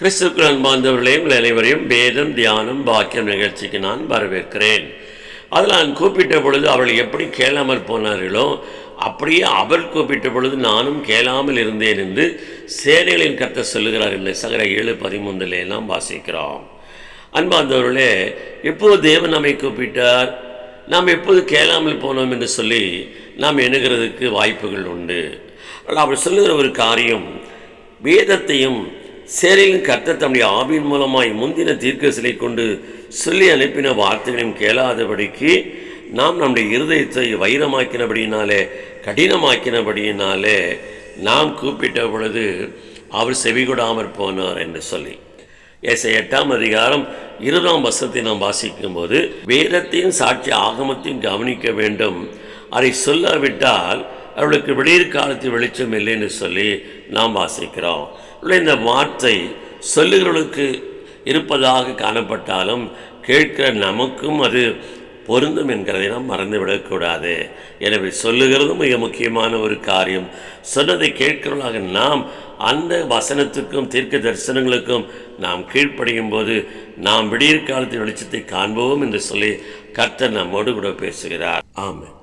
கிறிஸ்துக்கள் அன்பார்ந்தவர்களே உங்கள் அனைவரையும் வேதம் தியானம் பாக்கியம் நிகழ்ச்சிக்கு நான் வரவேற்கிறேன். அதில் நான் கூப்பிட்ட பொழுது அவள் எப்படி கேளாமல் போனார்களோ அப்படியே அவள் கூப்பிட்ட பொழுது நானும் கேளாமல் இருந்தேன் என்று சேனைகளின் கத்த சொல்லுகிறார் இல்லை சகர ஏழு பதிமூன்றில் எல்லாம் வாசிக்கிறோம். அன்பார்ந்தவர்களே எப்போது தேவன் நம்மை கூப்பிட்டார். நாம் எப்போது கேளாமல் போனோம் என்று சொல்லி நாம் எண்ணுகிறதுக்கு வாய்ப்புகள் உண்டு. ஆனால் அவர் சொல்லுகிற ஒரு காரியம் வேதத்தையும் சேரையின் கர்த்தர் தம்முடைய ஆவியின் மூலமாய் முந்தின தீர்க்கசிலை கொண்டு சொல்லி அனுப்பின வார்த்தைகளையும் கேளாதபடிக்கு நாம் நம்முடைய இருதயத்தை வைரமாக்கினபடியினாலே கடினமாக்கினபடியினாலே நாம் கூப்பிட்ட பொழுது அவர் செவிகொடாமற் போனார் என்று சொல்லி. ஏசை எட்டாம் அதிகாரம் இருபதாம் வசத்தை நாம் வாசிக்கும்போது வேதத்தையும் சாட்சி ஆகமத்தையும் கவனிக்க வேண்டும். அதை சொல்லாவிட்டால் அவளுக்கு வெளியிற் காலத்து வெளிச்சம் இல்லைன்னு சொல்லி நாம் வாசிக்கிறோம். இந்த வார்த்தை சொல்லுகிறவர்களுக்கு இருப்பதாக காணப்பட்டாலும் கேட்கிற நமக்கும் அது பொருந்தும் என்கிறதை நாம் மறந்துவிடக்கூடாது எனவே சொல்லுகிறதும் மிக முக்கியமான ஒரு காரியம். சொன்னதை கேட்கிறவர்களாக நாம் அந்த வசனத்துக்கும் தீர்க்க தரிசனங்களுக்கும் நாம் கீழ்ப்படையும் போது நாம் விடியற் காலத்தின் வெளிச்சத்தை காண்போம் என்று சொல்லி கர்த்தர் நம்மோடு கூட பேசுகிறார். ஆமாம்